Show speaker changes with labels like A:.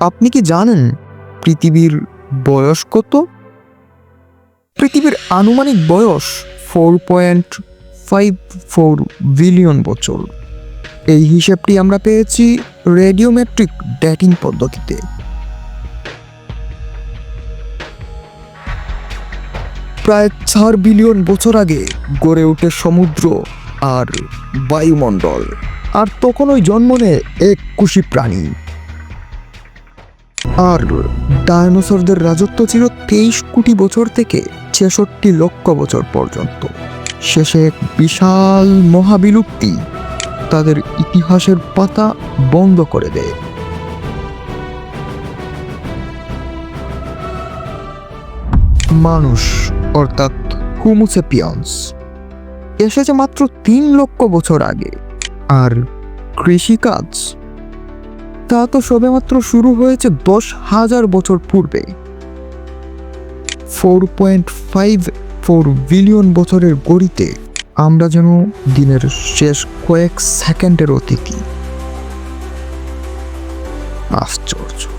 A: আপনি কি জানেন পৃথিবীর বয়স কত? পৃথিবীর আনুমানিক বয়স four point five four billion বছর। এই হিসাবটি আমরা পেয়েছি রেডিওমেট্রিক ডেটিং পদ্ধতিতে। প্রায় চার বিলিয়ন বছর আগে গড়ে ওঠে সমুদ্র আর বায়ুমণ্ডল, আর তখনই জন্ম নেয় এক কুশি প্রাণী। আর ডায়নোসরদের রাজত্ব ছিল তেইশ কোটি বছর থেকে ছেষট্টি লক্ষ বছর পর্যন্ত। শেষে এক বিশাল মহাবিলুপ্তি তাদের ইতিহাসের পাতা বন্ধ করে দেয়। মানুষ, অর্থাৎ হুমুসেপিয়ন্স এসেছে মাত্র তিন লক্ষ বছর আগে, আর কৃষিকাজ তা তো সবেমাত্র শুরু হয়েছে দশ হাজার বছর পূর্বে। Four point five four billion বছরের গড়িতে আমরা যেন দিনের শেষ কয়েক সেকেন্ডের অতিথি। আশ্চর্য।